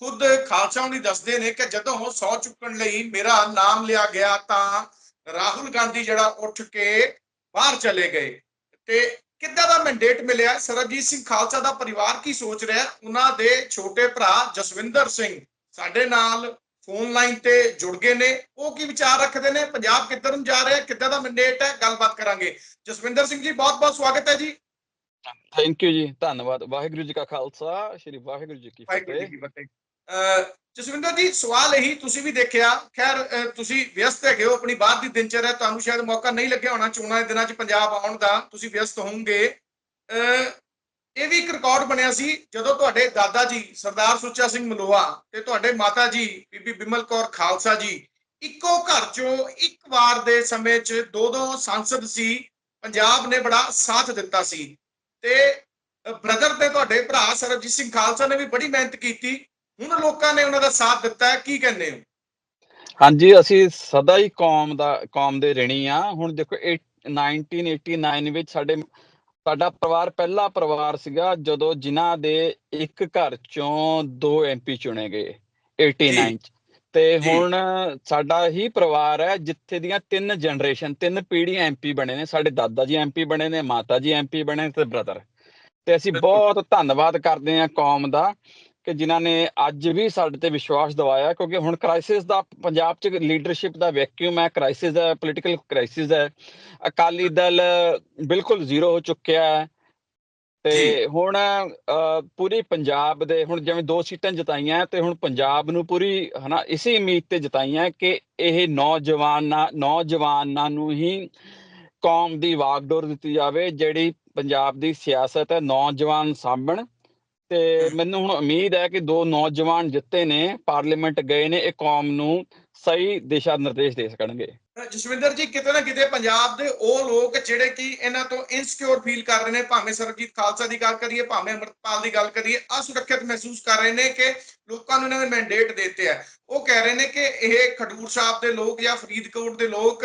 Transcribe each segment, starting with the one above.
ਖੁਦ ਖਾਲਸਾ ਹੁਣੀ ਦੱਸਦੇ ਨੇ ਕਿ ਜਦੋਂ ਉਹ ਸੌ ਚੁੱਕਣ ਲਈ ਮੇਰਾ ਨਾਮ ਲਿਆ ਗਿਆ ਤਾਂ ਰਾਹੁਲ ਗਾਂਧੀ ਜਿਹੜਾ ਉੱਠ ਕੇ ਬਾਹਰ ਚਲੇ ਗਏ। ਤੇ ਕਿੱਦਾਂ ਦਾ ਮੈਂਡੇਟ ਮਿਲਿਆ? ਸਰਬਜੀਤ ਸਿੰਘ ਖਾਲਸਾ ਦਾ ਪਰਿਵਾਰ ਕੀ ਸੋਚ ਰਿਹਾ? ਉਹਨਾਂ ਦੇ ਛੋਟੇ ਭਰਾ ਜਸਵਿੰਦਰ ਸਿੰਘ ਸਾਡੇ ਨਾਲ ਫੋਨ ਲਾਈਨ ਤੇ ਜੁੜ ਗਏ ਨੇ। ਉਹ ਕੀ ਵਿਚਾਰ ਰੱਖਦੇ ਨੇ? ਪੰਜਾਬ ਕਿੱਧਰ ਨੂੰ ਜਾ ਰਿਹਾ? ਕਿੱਦਾਂ ਦਾ ਮੈਂਡੇਟ ਹੈ? ਗੱਲਬਾਤ ਕਰਾਂਗੇ। ਜਸਵਿੰਦਰ ਸਿੰਘ ਜੀ ਬਹੁਤ ਬਹੁਤ ਸਵਾਗਤ ਹੈ ਜੀ। ਥੈਂਕ ਯੂ ਜੀ ਧੰਨਵਾਦ। ਵਾਹਿਗੁਰੂ ਜੀ ਕਾ ਖਾਲਸਾ ਸ੍ਰੀ ਵਾਹਿਗੁਰੂ ਜੀ ਕੀ ਫਤਿਹ। ਜਸਵਿੰਦਰ ਜੀ ਸਵਾਲ ਇਹੀ ਤੁਸੀਂ ਵੀ ਦੇਖਿਆ ਖੈਰ ਤੁਸੀਂ ਵਿਅਸਤ ਹੈਗੇ ਹੋ ਆਪਣੀ ਬਾਹਰ ਦੀ ਦਿਨਚਰਿਆ ਤੁਹਾਨੂੰ ਸ਼ਾਇਦ ਮੌਕਾ ਨਹੀਂ ਲੱਗਿਆ ਹੋਣਾ ਚੋਣਾਂ ਦੇ ਦਿਨਾਂ 'ਚ ਪੰਜਾਬ ਆਉਣ ਦਾ ਤੁਸੀਂ ਵਿਅਸਤ ਹੋਵੋਗੇ। ਇਹ ਵੀ ਇੱਕ ਰਿਕਾਰਡ ਬਣਿਆ ਸੀ ਜਦੋਂ ਤੁਹਾਡੇ ਦਾਦਾ ਜੀ ਸਰਦਾਰ ਸੁੱਚਾ ਸਿੰਘ ਮਲੋਆ ਤੇ ਤੁਹਾਡੇ ਮਾਤਾ ਜੀ ਬੀਬੀ ਬਿਮਲ ਕੌਰ ਖਾਲਸਾ ਜੀ ਇੱਕੋ ਘਰ 'ਚੋਂ ਇੱਕ ਵਾਰ ਦੇ ਸਮੇਂ 'ਚ ਦੋ ਦੋ ਸੰਸਦ ਸੀ ਪੰਜਾਬ ਨੇ ਬੜਾ ਸਾਥ ਦਿੱਤਾ ਸੀ। ਤੇ ਬ੍ਰਦਰ ਤੇ ਤੁਹਾਡੇ ਭਰਾ ਸਰਬਜੀਤ ਸਿੰਘ ਖਾਲਸਾ ਨੇ ਵੀ ਬੜੀ ਮਿਹਨਤ ਕੀਤੀ। ਹੁਣ ਲੋਕਾਂ ਨੇ ਉਹਨਾਂ ਦਾ ਸਾਥ ਦਿੱਤਾ ਹੈ ਕੀ ਕਹਿੰਦੇ ਹੋ? ਹਾਂਜੀ ਅਸੀਂ ਸਦਾ ਹੀ ਕੌਮ ਦਾ ਕੌਮ ਦੇ ਰਿਣੀ ਆ ਹੁਣ ਦੇਖੋ ਇਹ 1989 ਵਿੱਚ ਸਾਡੇ ਸਾਡਾ ਪਰਿਵਾਰ ਪਹਿਲਾ ਪਰਿਵਾਰ ਸੀਗਾ ਜਦੋਂ ਜਿਨ੍ਹਾਂ ਦੇ ਇੱਕ ਘਰ ਚੋਂ ਦੋ ਐਮਪੀ ਚੁਣੇ ਗਏ 89 ਚ। ਤੇ। ਹੁਣ ਸਾਡਾ ਹੀ ਪਰਿਵਾਰ ਹੈ ਜਿੱਥੇ ਦੀਆਂ ਤਿੰਨ ਜਨਰੇਸ਼ਨ ਤਿੰਨ ਪੀੜ੍ਹੀਆਂ ਐਮਪੀ ਬਣੇ ਨੇ ਸਾਡੇ ਦਾਦਾ ਜੀ ਐਮਪੀ ਬਣੇ ਨੇ ਮਾਤਾ ਜੀ ਐਮਪੀ ਬਣੇ ਨੇ ਤੇ ਬ੍ਰਦਰ ਤੇ ਅਸੀਂ। ਬਹੁਤ ਧੰਨਵਾਦ ਕਰਦੇ ਹਾਂ ਕੌਮ ਦਾ ਕਿ ਜਿਨ੍ਹਾਂ ਨੇ ਅੱਜ ਵੀ ਸਾਡੇ ਤੇ ਵਿਸ਼ਵਾਸ ਦਿਵਾਇਆ ਕਿਉਂਕਿ ਹੁਣ ਕ੍ਰਾਈਸਿਸ ਦਾ ਪੰਜਾਬ 'ਚ ਲੀਡਰਸ਼ਿਪ ਦਾ ਵੈਕਿਊਮ ਹੈ ਕ੍ਰਾਈਸਿਸ ਹੈ ਪੋਲੀਟੀਕਲ ਕ੍ਰਾਈਸਿਸ ਹੈ ਅਕਾਲੀ ਦਲ ਬਿਲਕੁਲ ਜ਼ੀਰੋ ਹੋ ਚੁੱਕਿਆ ਹੈ ਜੀ। ਤੇ ਹੁਣ ਅ, ਪੂਰੀ ਪੰਜਾਬ ਦੇ ਹੁਣ ਜਿਵੇਂ ਦੋ ਸੀਟਾਂ ਜਿਤਾਈਆਂ ਤੇ ਹੁਣ ਪੰਜਾਬ ਨੂੰ ਪੂਰੀ ਹਨਾ ਇਸੇ ਉਮੀਦ ਤੇ ਜਿਤਾਈਆਂ ਕਿ ਇਹ ਨੌਜਵਾਨਾਂ ਨੌਜਵਾਨਾਂ ਨੂੰ ਹੀ ਕੌਮ ਦੀ ਵਾਗਡੋਰ ਦਿੱਤੀ ਜਾਵੇ ਜਿਹੜੀ ਪੰਜਾਬ ਦੀ ਸਿਆਸਤ ਹੈ ਨੌਜਵਾਨ ਸਾਂਭਣ ਤੇ ਮੈਨੂੰ ਹੁਣ ਉਮੀਦ ਹੈ ਕਿ ਦੋ ਨੌਜਵਾਨ ਜਿੱਤੇ ਨੇ ਪਾਰਲੀਮੈਂਟ ਗਏ ਨੇ ਇਹ ਕੌਮ ਨੂੰ ਸਹੀ ਦਿਸ਼ਾ ਨਿਰਦੇਸ਼ ਦੇ ਸਕਣਗੇ। ਜਸਵਿੰਦਰ ਜੀ ਕਿਤੇ ਨਾ ਕਿਤੇ ਪੰਜਾਬ ਦੇ ਉਹ ਲੋਕ ਜਿਹੜੇ ਕਿ ਇਹਨਾਂ ਤੋਂ ਇਨਸਿਕਿਉਰ ਫੀਲ ਕਰ ਰਹੇ ਨੇ ਭਾਵੇਂ ਸਰਬਜੀਤ ਖਾਲਸਾ ਦੀ ਗੱਲ ਕਰੀਏ ਭਾਵੇਂ ਅਮਰਪਾਲ ਦੀ ਗੱਲ ਕਰੀਏ ਅਸੁਰੱਖਿਅਤ ਮਹਿਸੂਸ ਕਰ ਰਹੇ ਨੇ ਕਿ ਲੋਕਾਂ ਨੂੰ ਇਹਨਾਂ ਨੇ ਮੈਂਡੇਟ ਦਿੱਤੇ ਆ। ਉਹ ਕਹਿ ਰਹੇ ਨੇ ਕਿ ਇਹ ਖਡੂਰ ਸਾਹਿਬ ਦੇ ਲੋਕ ਜਾਂ ਫਰੀਦਕੋਟ ਦੇ ਲੋਕ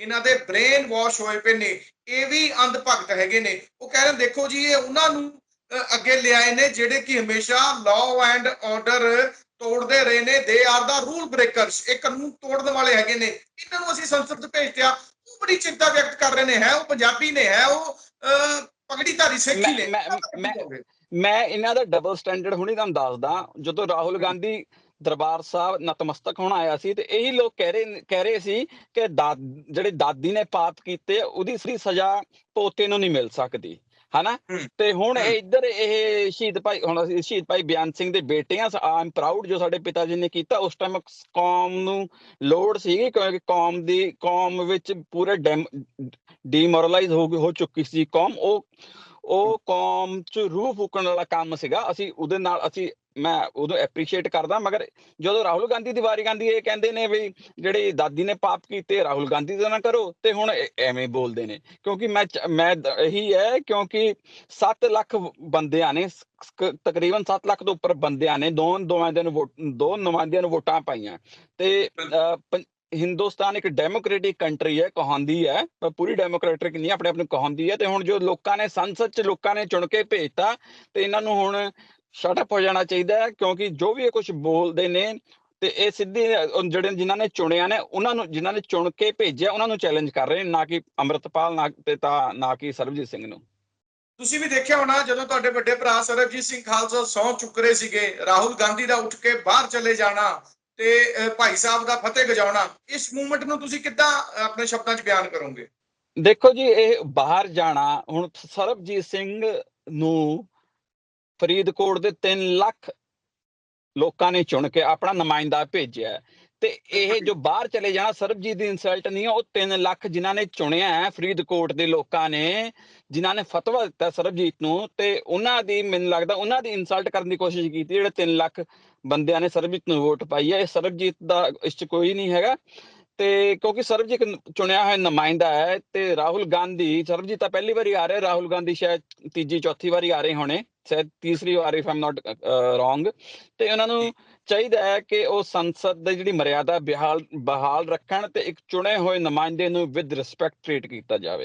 ਇਹਨਾਂ ਦੇ ਬ੍ਰੇਨ ਵਾਸ਼ ਹੋਏ ਪਏ ਨੇ ਇਹ ਵੀ ਅੰਧ ਭਗਤ ਹੈਗੇ ਨੇ। ਉਹ ਕਹਿ ਰਹੇ ਨੇ, ਦੇਖੋ ਜੀ ਇਹ ਉਹਨਾਂ ਨੂੰ ਅੱਗੇ ਲਿਆਏ ਨੇ ਜਿਹੜੇ ਕਿ ਹਮੇਸ਼ਾ ਲਾਅ ਐਂਡ ਆਰਡਰ ਤੋੜਦੇ ਰਹੇ ਨੇ ਦੇ ਆਰ ਦਾ ਰੂਲ ਬ੍ਰੇਕਰਸ ਇਹ ਕਾਨੂੰਨ ਤੋੜਨ ਵਾਲੇ ਹੈਗੇ ਨੇ। ਇਹਨਾਂ ਨੂੰ ਅਸੀਂ ਸੰਸਦ 'ਚ ਭੇਜਿਆ ਉਹ ਬੜੀ ਚਿੰਤਾ ਵਿਅਕਤ ਕਰ ਰਹੇ ਨੇ। ਹੈ ਉਹ ਪੰਜਾਬੀ ਨੇ ਹੈ ਉਹ ਅਹ, ਪਗੜੀਧਾਰੀ ਸਿੱਖ ਹੀ ਨੇ। ਮੈਂ- ਇਹਨਾਂ ਦਾ ਡਬਲ ਸਟੈਂਡਰਡ ਹੁਣੀ ਤੁਹਾਨੂੰ ਦੱਸਦਾ। ਜਦੋਂ ਰਾਹੁਲ ਗਾਂਧੀ ਦਰਬਾਰ ਸਾਹਿਬ ਨਤਮਸਤਕ ਹੋਣ ਆਇਆ ਸੀ ਤੇ ਇਹੀ ਲੋਕ ਕਹਿ ਰਹੇ ਕਹਿ ਰਹੇ ਸੀ ਕਿ ਦਾ- ਜਿਹੜੇ ਦਾਦੀ ਨੇ ਪਾਪ ਕੀਤੇ ਉਹਦੀ ਸਰੀ ਸਜ਼ਾ ਪੋਤੇ ਨੂੰ ਨਹੀਂ ਮਿਲ ਸਕਦੀ। ਹਨਾ। ਤੇ ਹੁਣ। ਇਹ ਇੱਧਰ ਇਹ ਸ਼ਹੀਦ ਭਾਈ ਹੁਣ ਅਸੀਂ ਸ਼ਹੀਦ ਭਾਈ ਬਿਆਨ ਸਿੰਘ ਦੇ ਬੇਟੇ ਆ ਆਮ ਪ੍ਰਾਊਡ ਜੋ ਸਾਡੇ ਪਿਤਾ ਜੀ ਨੇ ਕੀਤਾ ਉਸ ਟਾਈਮ ਕੌਮ ਨੂੰ ਲੋੜ ਸੀਗੀ ਕਿਉਂਕਿ ਕੌਮ ਦੀ ਕੌਮ ਵਿੱਚ ਪੂਰੇ ਡੀਮੋਰਲਾਈਜ਼ ਹੋ ਹੋ ਚੁੱਕੀ ਸੀ ਕੌਮ ਉਹ ਉਹ ਕੌਮ ਚ ਰੂਹ ਫੂਕਣ ਵਾਲਾ ਕੰਮ ਸੀਗਾ। ਅਸੀਂ ਉਹਦੇ ਨਾਲ ਅਸੀਂ ਮੈਂ ਉਦੋਂ ਐਪਰੀਸ਼ੀਏਟ ਕਰਦਾ ਮਗਰ ਜਦੋਂ ਰਾਹੁਲ ਗਾਂਧੀ ਦੀ ਵਾਰੀ ਗਾਂਧੀ ਇਹ ਕਹਿੰਦੇ ਨੇ ਵੀ ਜਿਹੜੀ ਦਾਦੀ ਨੇ ਪਾਪ ਕੀਤੇ ਰਾਹੁਲ ਗਾਂਧੀ ਦਾ ਨਾ ਕਰੋ ਤੇ ਹੁਣ ਐਵੇਂ ਬੋਲਦੇ ਨੇ। ਕਿਉਂਕਿ ਮੈਂ ਮੈਂ ਇਹੀ ਹੈ ਕਿਉਂਕਿ 7 ਲੱਖ ਬੰਦਿਆਂ ਨੇ ਤਕਰੀਬਨ 7 ਲੱਖ ਤੋਂ ਉੱਪਰ ਬੰਦਿਆਂ ਨੇ ਦੋ ਨੁਮਾਇੰਦਿਆਂ ਨੂੰ ਵੋਟ ਦੋ ਨੁਮਾਇੰਦਿਆਂ ਨੂੰ ਵੋਟਾਂ ਪਾਈਆਂ। ਤੇ ਹਿੰਦੁਸਤਾਨ ਇੱਕ ਡੈਮੋਕ੍ਰੈਟਿਕ ਕੰਟਰੀ ਹੈ ਕਹਾਂਦੀ ਹੈ, ਪਰ ਪੂਰੀ ਡੈਮੋਕ੍ਰੈਟਿਕ ਨਹੀਂ, ਆਪਣੇ ਆਪ ਨੂੰ ਕਹਾਂਦੀ ਹੈ। ਤੇ ਹੁਣ ਜੋ ਲੋਕਾਂ ਨੇ, ਸੰਸਦ ਚ ਲੋਕਾਂ ਨੇ ਚੁਣ ਕੇ ਭੇਜਤਾ, ਤੇ ਇਹਨਾਂ ਨੂੰ ਹੁਣ ਸ਼ਟ ਅਪ ਹੋ ਜਾਣਾ ਚਾਹੀਦਾ ਹੈ, ਕਿਉਂਕਿ ਜੋ ਵੀ ਇਹ ਕੁਝ ਬੋਲਦੇ ਨੇ, ਤੇ ਇਹ ਸਿੱਧੇ ਜਿਹੜੇ ਜਿਨ੍ਹਾਂ ਨੇ ਚੁਣਿਆ ਨੇ, ਉਹਨਾਂ ਨੂੰ, ਜਿਨ੍ਹਾਂ ਨੇ ਚੁਣ ਕੇ ਭੇਜਿਆ, ਉਹਨਾਂ ਨੂੰ ਚੈਲੰਜ ਕਰ ਰਹੇ ਨੇ, ਨਾ ਕਿ ਅੰਮ੍ਰਿਤਪਾਲ, ਨਾ ਤੇ ਤਾਂ, ਨਾ ਕਿ ਸਰਬਜੀਤ ਸਿੰਘ ਨੂੰ। ਤੁਸੀਂ ਵੀ ਦੇਖਿਆ ਹੋਣਾ, ਜਦੋਂ ਤੁਹਾਡੇ ਵੱਡੇ ਭਰਾ ਸਰਬਜੀਤ ਸਿੰਘ ਖਾਲਸਾ ਸੌ ਚੁੱਕ ਰਹੇ ਸੀਗੇ, ਰਾਹੁਲ ਗਾਂਧੀ ਦਾ ਉੱਠ ਕੇ ਬਾਹਰ ਚਲੇ ਜਾਣਾ ਤੇ ਭਾਈ ਸਾਹਿਬ ਦਾ ਫਤਿਹ ਗਜਾਉਣਾ, ਇਸ ਮੂਵਮੈਂਟ ਨੂੰ ਤੁਸੀਂ ਕਿੱਦਾਂ ਆਪਣੇ ਸ਼ਬਦਾਂ 'ਚ ਬਿਆਨ ਕਰੋਗੇ? ਦੇਖੋ ਜੀ, ਇਹ ਬਾਹਰ ਜਾਣਾ, ਹੁਣ ਸਰਬਜੀਤ ਸਿੰਘ ਨੂੰ ਫਰੀਦਕੋਟ ਦੇ 3 ਲੱਖ ਲੋਕਾਂ ਨੇ ਚੁਣ ਕੇ ਆਪਣਾ ਨੁਮਾਇੰਦਾ ਭੇਜਿਆ। ਤੇ ਇਹ ਜੋ ਬਾਹਰ ਚਲੇ ਜਾਣਾ, ਸਰਬਜੀਤ ਦੀ ਇਨਸਲਟ ਨਹੀਂ, ਉਹ 3 ਲੱਖ ਜਿਨ੍ਹਾਂ ਨੇ ਚੁਣਿਆ ਹੈ, ਫਰੀਦਕੋਟ ਦੇ ਲੋਕਾਂ ਨੇ, ਜਿਨ੍ਹਾਂ ਨੇ ਫਤਵਾ ਦਿੱਤਾ ਸਰਬਜੀਤ ਨੂੰ, ਤੇ ਉਹਨਾਂ ਦੀ, ਮੈਨੂੰ ਲੱਗਦਾ ਉਹਨਾਂ ਦੀ ਇਨਸਲਟ ਕਰਨ ਦੀ ਕੋਸ਼ਿਸ਼ ਕੀਤੀ, ਜਿਹੜੇ 3 ਲੱਖ ਬੰਦਿਆਂ ਨੇ ਸਰਬਜੀਤ ਨੂੰ ਵੋਟ ਪਾਈ ਹੈ, ਇਹ ਸਰਬਜੀਤ ਦਾ ਇਸ 'ਚ ਕੋਈ ਨਹੀਂ ਹੈਗਾ। ਤੇ ਕਿਉਂਕਿ ਸਰਬਜੀਤ ਚੁਣਿਆ ਹੋਇਆ ਨੁਮਾਇੰਦਾ ਹੈ, ਤੇ ਰਾਹੁਲ ਗਾਂਧੀ, ਸਰਬਜੀਤ ਤਾਂ ਪਹਿਲੀ ਵਾਰੀ ਆ ਰਹੇ, ਰਾਹੁਲ ਗਾਂਧੀ ਸ਼ਾਇਦ ਤੀਜੀ, ਚੌਥੀ ਵਾਰੀ ਆ ਰਹੇ ਹੋਣੇ। ਸ਼ਾਇਦ ਤੀਸਰੀ ਵਾਰ ਇਫ ਆਮ ਨਾਟ ਰੋਂਗ ਤੇ ਉਹਨਾਂ ਨੂੰ ਚਾਹੀਦਾ ਹੈ ਕਿ ਉਹ ਸੰਸਦ ਦੀ ਜਿਹੜੀ ਮਰਿਆਦਾ ਬਹਾਲ ਬਹਾਲ ਰੱਖਣ ਤੇ ਇੱਕ ਚੁਣੇ ਹੋਏ ਨੁਮਾਇੰਦੇ ਨੂੰ ਵਿਦ ਰਿਸਪੈਕਟ ਟ੍ਰੀਟ ਕੀਤਾ ਜਾਵੇ